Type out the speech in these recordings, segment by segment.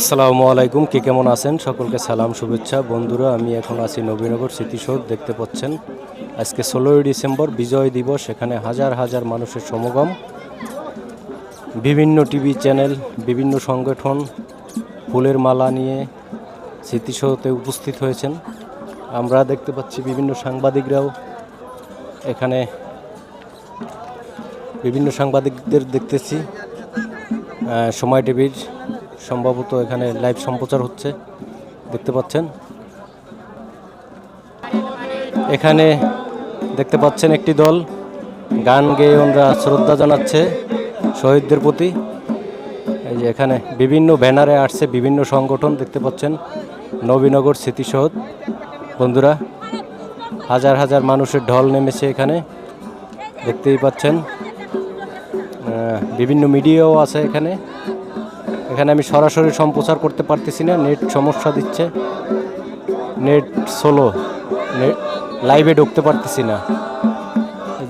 আসসালামু আলাইকুম। কে কেমন আছেন? সকলকে সালাম, শুভেচ্ছা। বন্ধুরা, আমি এখন আছি নবীনগর স্মৃতিসৌধ দেখতে পাচ্ছেন। আজকে ষোলোই ডিসেম্বর, বিজয় দিবস। এখানে হাজার হাজার মানুষের সমাগম। বিভিন্ন টিভি চ্যানেল, বিভিন্ন সংগঠন ফুলের মালা নিয়ে স্মৃতিসৌধে উপস্থিত হয়েছেন। আমরা দেখতে পাচ্ছি বিভিন্ন সাংবাদিকরাও এখানে। বিভিন্ন সাংবাদিকদের দেখতেছি। সময় টিভির সম্ভবত এখানে লাইভ সম্প্রচার হচ্ছে, দেখতে পাচ্ছেন। এখানে দেখতে পাচ্ছেন একটি দল, গান গেয়ে ওনারা শ্রদ্ধা জানাচ্ছে শহীদদের প্রতি। এই যে এখানে বিভিন্ন ব্যানারে আসছে বিভিন্ন সংগঠন, দেখতে পাচ্ছেন, নবীনগর স্মৃতিসৌধ বন্ধুরা, হাজার হাজার মানুষের ঢল নেমেছে এখানে, দেখতেই পাচ্ছেন। বিভিন্ন মিডিয়াও আছে এখানে। এখানে আমি সরাসরি সম্প্রচার করতে পারতেছি না, নেট সমস্যা দিচ্ছে। নেট সোলো নেট লাইভে ঢুকতে পারতেছি না।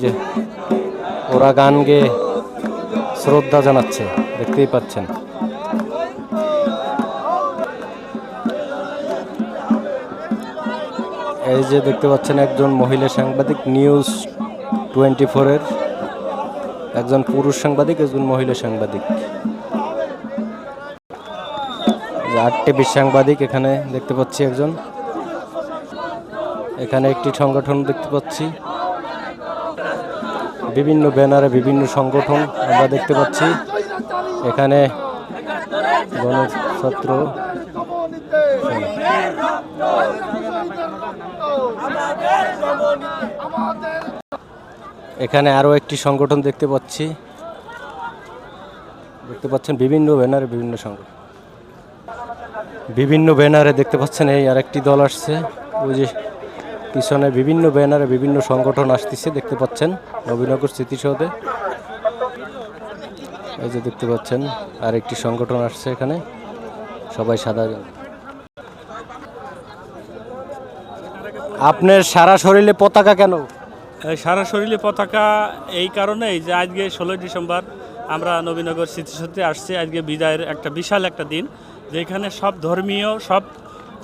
যে ওরা গান গেয়ে শ্রদ্ধা জানাচ্ছে, দেখতেই পাচ্ছেন। এই যে দেখতে পাচ্ছেন একজন মহিলা সাংবাদিক নিউজ টোয়েন্টি ফোরের একজন পুরুষ সাংবাদিক, একজন মহিলা সাংবাদিক। আর টিভির সাংবাদিক এখানে দেখতে পাচ্ছি একজন। এখানে একটি সংগঠন দেখতে পাচ্ছি। বিভিন্ন ব্যানারে বিভিন্ন সংগঠন আমরা দেখতে পাচ্ছি। এখানে গণছাত্র এখানে আরও একটি সংগঠন দেখতে পাচ্ছি। দেখতে পাচ্ছেন বিভিন্ন ব্যানারে বিভিন্ন সংগঠন। বিভিন্ন ব্যানারে দেখতে পাচ্ছেন, এই আরেকটি দল আসছে। ওই যে পিছনে বিভিন্ন ব্যানারে বিভিন্ন সংগঠন আসতেছে, দেখতে পাচ্ছেন, নবীনগর স্মৃতিসৌধে। এই যে দেখতে পাচ্ছেন, আরেকটি সংগঠন আসছে এখানে, সবাই সাদা। আপনার সারা শরীরে পতাকা কেন? সারা শরীরে পতাকা এই কারণেই যে আজকে ষোলোই ডিসেম্বর আমরা নবীনগর স্মৃতিসৌধে আসছি। আজকে বিদায়ের একটা বিশাল একটা দিন যেখানে সব ধর্মীয় সব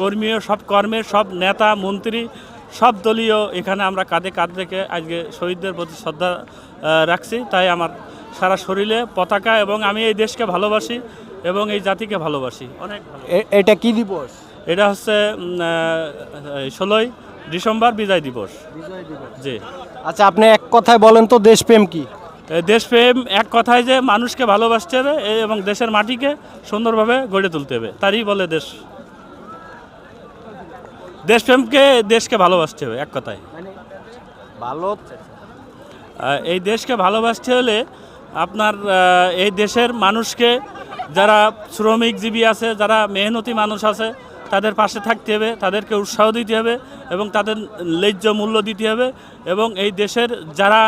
কর্মীয় সব কর্মের সব নেতা মন্ত্রী সব দলীয় এখানে আমরা কাঁধে কাঁধ রেখে আজকে শহীদদের প্রতি শ্রদ্ধা রাখছি। তাই আমার সারা শরীরে পতাকা এবং আমি এই দেশকে ভালোবাসি এবং এই জাতিকে ভালোবাসি। অনেক এটা কি দিবস? এটা হচ্ছে ষোলোই ডিসেম্বর বিজয় দিবস। বিজয় দিবস। জি। আচ্ছা আপনি এক কথায় বলেন তো দেশপ্রেম কি? দেশপ্রেম এক কথায় যে মানুষকে ভালোবাসতে হবে এবং দেশের মাটিকে সুন্দরভাবে গড়ে তুলতে হবে তারই বলে দেশ। দেশপ্রেমকে দেশকে ভালোবাসতে হবে এক কথায়। ভালো এই দেশকে ভালোবাসতে হলে আপনার এই দেশের মানুষকে যারা শ্রমিকজীবী আছে যারা মেহনতি মানুষ আছে তাদের পাশে থাকতে হবে, তাদেরকে উৎসাহ দিতে হবে এবং তাদের ন্যায্য মূল্য দিতে হবে এবং এই দেশের যারা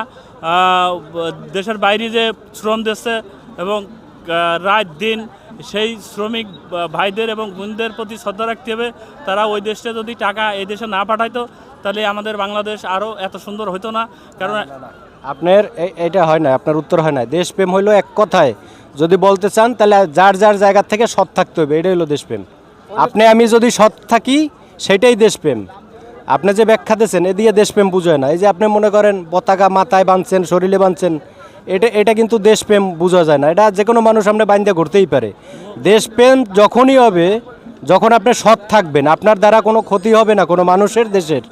দেশের বাইরে যে শ্রম দিচ্ছে এবং রাত দিন সেই শ্রমিক ভাইদের এবং বোনদের প্রতি শ্রদ্ধা রাখতে হবে, তারা ওই দেশে যদি টাকা এই দেশে না পাঠাইতো, তাহলে আমাদের বাংলাদেশ আরও এত সুন্দর হতো না। কারণ আপনার এটা হয় না, আপনার উত্তর হয় না। দেশপ্রেম হইল এক কথায়। যদি বলতে চান, তাহলে যার যার জায়গা থেকে সৎ থাকতে হবে, এটাই হলো দেশপ্রেম। আপনি আমি যদি সৎ থাকি সেটাই দেশপ্রেম। আপনি যে ব্যাখ্যা দিয়েছেন এ দিয়ে দেশপ্রেম বুঝায় না। এই যে আপনি মনে করেন পতাকা মাথায় বাঁধছেন শরীরে বাঁধছেন এটা এটা কিন্তু দেশপ্রেম বোঝা যায় না। এটা যে কোনো মানুষ আপনি বাঁধতে ঘুরতেই পারে। দেশপ্রেম যখনই হবে যখন আপনি সৎ থাকবেন আপনার দ্বারা কোনো ক্ষতি হবে না কোনো মানুষের দেশের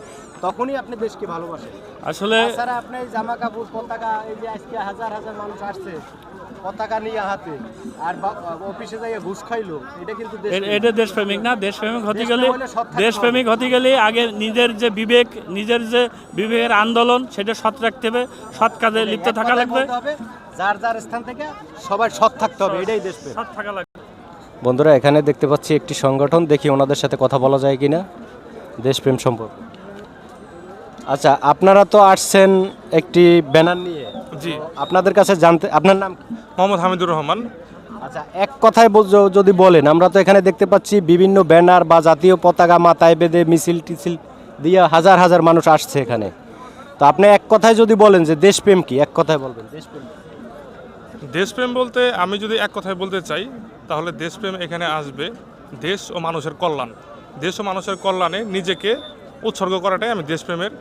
তখনই আপনি দেশকে ভালোবাসেন। আসলে আপনি জামা কাপড় পতাকা এই যে আজকে হাজার হাজার মানুষ আসছে পতাকা নিয়ে হাতে আর অফিসে যাইয়ে ঘুষ খাইলো। এটা কিন্তু এটা দেশপ্রেমিক না? দেশপ্রেমিক হতে গেলে দেশপ্রেমিক হতে গেলে আগে নিজের যে বিবেক নিজের যে বিবেকের আন্দোলন সেটা সৎ রাখতে হবে। সৎ কাজে লিপ্ত থাকা লাগবে। যার যার স্থান থেকে সবার সৎ থাকতে হবে এটাই দেশপ্রেম সৎ থাকা লাগবে। বন্ধুরা এখানে দেখতে পাচ্ছি একটি সংগঠন। দেখি ওনাদের সাথে কথা বলা যায় কিনা। দেশপ্রেম সম্পর্ক। আচ্ছা আপনারা তো আসছেন একটি ব্যানার নিয়ে। জি। আপনাদের কাছে জানতে আপনার নাম মোহাম্মদ হামিদুর রহমান। আচ্ছা এক কথায় যদি বলেন আমরা তো এখানে দেখতে পাচ্ছি বিভিন্ন ব্যানার বা জাতীয় পতাকা মাথায় বেঁধে মিছিল টিছিল দিয়ে হাজার হাজার মানুষ আসছে এখানে। তো আপনি এক কথায় যদি বলেন যে দেশপ্রেম কি এক কথায় বলবেন দেশপ্রেম দেশপ্রেম বলতে আমি যদি এক কথায় বলতে চাই তাহলে দেশপ্রেম এখানে আসবে দেশ ও মানুষের কল্যাণ। দেশ ও মানুষের কল্যাণে নিজেকে উৎসর্গ করাটাই আমি দেশপ্রেমের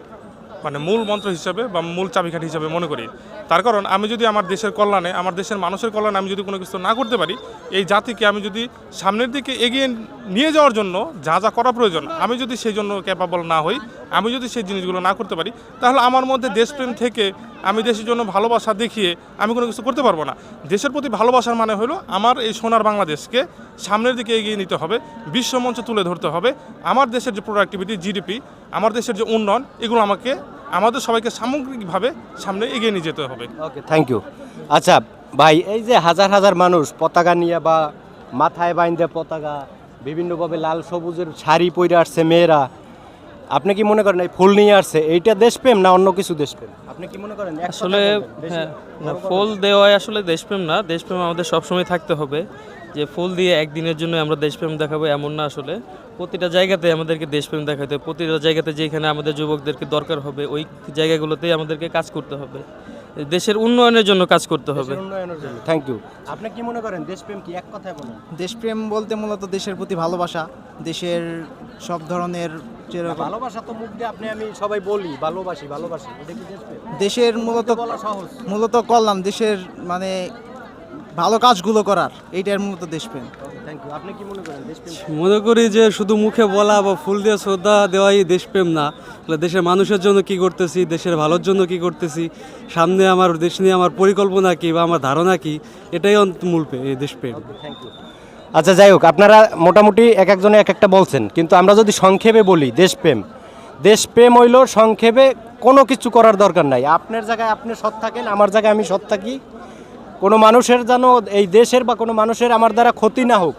মানে মূল মন্ত্র হিসাবে বা মূল চাবিকাঠি হিসাবে মনে করি। তার কারণ আমি যদি আমার দেশের কল্যাণে, আমার দেশের মানুষের কল্যাণে আমি যদি কোনো কিছু না করতে পারি, এই জাতিকে আমি যদি সামনের দিকে এগিয়ে নিয়ে যাওয়ার জন্য যা যা করা প্রয়োজন, আমি যদি সেই জন্য ক্যাপাবল না হই, আমি যদি সেই জিনিসগুলো না করতে পারি, তাহলে আমার মধ্যে দেশপ্রেম থেকে আমি দেশের জন্য ভালোবাসা দেখিয়ে আমি কোনো কিছু করতে পারব না। দেশের প্রতি ভালোবাসার মানে হলো আমার এই সোনার বাংলাদেশকে সামনের দিকে এগিয়ে নিতে হবে বিশ্বমঞ্চে তুলে ধরতে হবে। আমার দেশের যে প্রোডাক্টিভিটি জিডিপি আমার দেশের যে উন্নয়ন, এগুলো আমাকে আমাদের সবাইকে সামগ্রিকভাবে সামনে এগিয়ে নিয়ে যেতে হবে। ওকে থ্যাংক ইউ আচ্ছা ভাই এই যে হাজার হাজার মানুষ পতাকা নিয়ে বা মাথায় বাইন্দে পতাকা বিভিন্নভাবে লাল সবুজের শাড়ি পরে আসছে মেয়েরা আপনি কি মনে করেন এই ফুল নিয়ে আসছে এইটা দেশপ্রেম না অন্য কিছু দেশপ্রেম? আপনি কি মনে করেন আসলে হ্যাঁ ফুল দেওয়াই আসলে দেশপ্রেম না দেশপ্রেম আমাদের সবসময় থাকতে হবে যে ফুল দিয়ে একদিনের জন্য আমরা দেশপ্রেম দেখাবো এমন না আসলে। প্রতিটা জায়গাতে আমাদেরকে দেশপ্রেম দেখাতে হবে। প্রতিটা জায়গাতে যেখানে আমাদের যুবকদেরকে দরকার হবে ওই জায়গাগুলোতেই আমাদেরকে কাজ করতে হবে। দেশের উন্নয়নের জন্য কাজ করতে হবে। দেশের উন্নয়নের জন্য। থ্যাংক ইউ আপনি কি মনে করেন দেশপ্রেম কি এক কথায় বলেন? দেশপ্রেম বলতে মূলত দেশের প্রতি ভালোবাসা দেশের সব ধরনের ভালোবাসা তো মুখ দিয়ে আপনি আমি সবাই বলি ভালোবাসি ভালোবাসি এটা কি দেশপ্রেম? দেশের মূলত মূলত কল্যাণ দেশের মানে ভালো কাজগুলো করার এইটার মূলত দেশপ্রেম। থ্যাংক ইউ আপনি কি মনে করেন দেশপ্রেম মনে করি যে শুধু মুখে বলা বা ফুল দিয়ে শ্রদ্ধা দেওয়াই দেশপ্রেম না। দেশের মানুষের জন্য কি করতেছি দেশের ভালোর জন্য কি করতেছি সামনে আমার দেশ নিয়ে আমার পরিকল্পনা কি বা আমার ধারণা কি এটাই অন্ত মূল এই দেশপ্রেম। থ্যাংক ইউ আচ্ছা যাই হোক আপনারা মোটামুটি এক একজনে এক একটা বলছেন কিন্তু আমরা যদি সংক্ষেপে বলি দেশপ্রেম। দেশপ্রেম হইল সংক্ষেপে কোনো কিছু করার দরকার নাই। আপনার জায়গায় আপনি সৎ থাকেন আমার জায়গায় আমি সৎ থাকি। কোনো মানুষের যেন এই দেশের বা কোনো মানুষের আমার দ্বারা ক্ষতি না হোক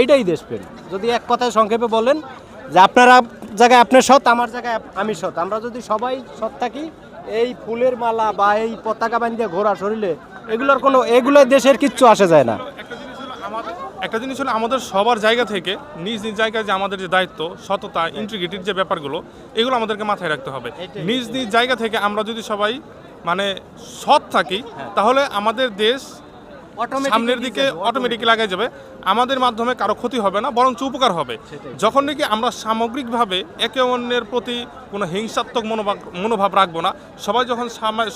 এইটাই দেশপ্রেম যদি এক কথায় সংক্ষেপে বলেন যে আপনারা জায়গায় আপনি সৎ আমার জায়গায় আমি সৎ। আমরা যদি সবাই সৎ থাকি এই ফুলের মালা বা এই পতাকা বান্ধিয়ে ঘোরা শরীরে এগুলোর কোনো এগুলো দেশের কিচ্ছু আসে যায় না। একটা জিনিস হলো আমাদের একটা জিনিস হলো আমাদের সবার জায়গা থেকে নিজ নিজ জায়গায় যে আমাদের যে দায়িত্ব সততা ইন্টিগ্রিটির যে ব্যাপারগুলো এগুলো আমাদেরকে মাথায় রাখতে হবে। নিজ নিজ জায়গা থেকে আমরা যদি সবাই মানে সৎ থাকি তাহলে আমাদের দেশ সামনের দিকে অটোমেটিক লাগাই যাবে। আমাদের মাধ্যমে কারও ক্ষতি হবে না বরঞ্চ উপকার হবে। যখন নাকি আমরা সামগ্রিকভাবে একে অন্যের প্রতি কোনো হিংসাত্মক মনোভাব মনোভাব রাখব না সবাই যখন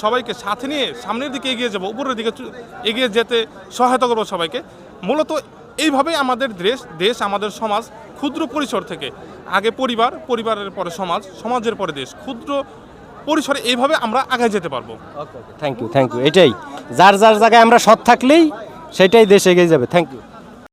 সবাইকে সাথে নিয়ে সামনের দিকে এগিয়ে যাব উপরের দিকে এগিয়ে যেতে সহায়তা করব সবাইকে মূলত এইভাবেই আমাদের দেশ দেশ আমাদের সমাজ ক্ষুদ্র পরিসর থেকে আগে পরিবার পরিবারের পরে সমাজ সমাজের পরে দেশ ক্ষুদ্র পরিসরে এইভাবে আমরা আগে যেতে পারব। থ্যাংক ইউ থ্যাংক ইউ এটাই। যার যার জায়গায় আমরা সৎ থাকলেই সেটাই দেশ এগিয়ে যাবে। Thank you